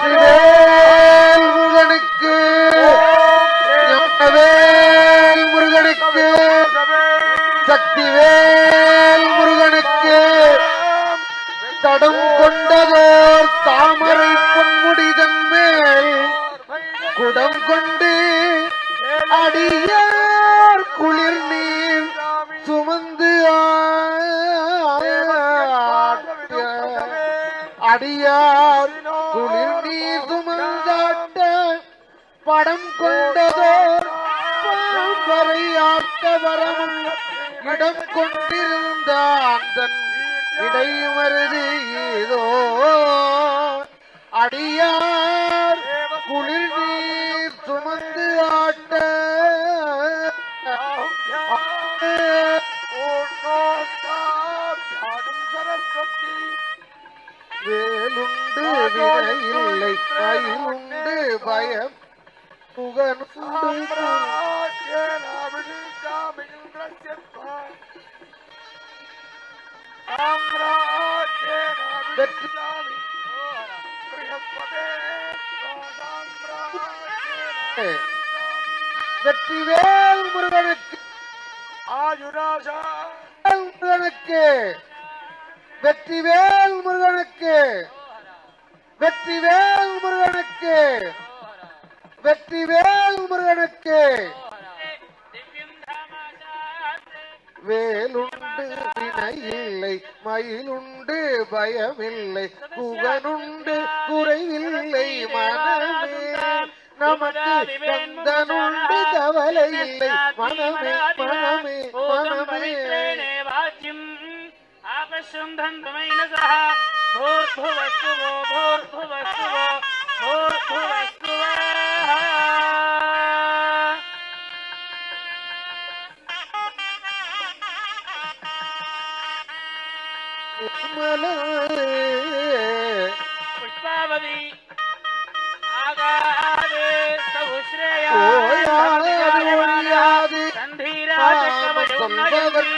வெற்றிவேல் முருகனுக்கு? ஞானவேல் முருகனுக்கு. சக்திவேல் முருகனுக்கு. தடம் கொண்டதோர் தாமரை பொன்முடிதன் மேல் குடம் கொண்டு அடியார் குளிர் நீர் அடியார் குளிர் நீர் சுமந்தாட்ட படம் கொண்டதோர் பாம்பரை ஆட்ட வரமும் இடம் கொண்டிருந்த அந்த இடைமருது ஏதோ அடியார் வேலுண்டு வினையில்லை மயிலுண்டு பயம் புகனுண்டு வெற்றிவேல் முருகனுக்கு வேல் முருகனுக்கு வெற்றிவேல் முருகனுக்கு வெற்றிவேல் முருகனுக்கு. வெற்றிவேல் முருகனுக்கு. வேலுண்டு வினை இல்லை மயிலுண்டு பயமில்லை புகனுண்டு குறைவில்லை மனமே நமக்கு கந்தனுண்டு கவலை இல்லை மனமே மனமே. மனமே पुष्पावली आगारे सहुश्रेया ओयादि संधीरा चक्रवयुन्नयति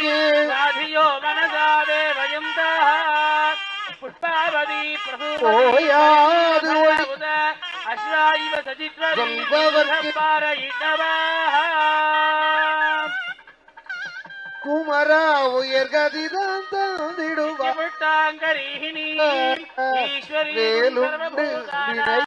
ಪುಷ್ಪಾವಳಿ ಪ್ರಭುದ ಅಶ್ರಾಯಿವ ಸಚಿತ್ರ ಕುಮರ ಉಯರ್ಗದಿದಾಂ ತಂದಿಡುವ ಮುಟ್ಟಾಂಗರಿಹಿಣಿ ಈಶ್ವರಿ ಸರ್ವಭೂತಾನ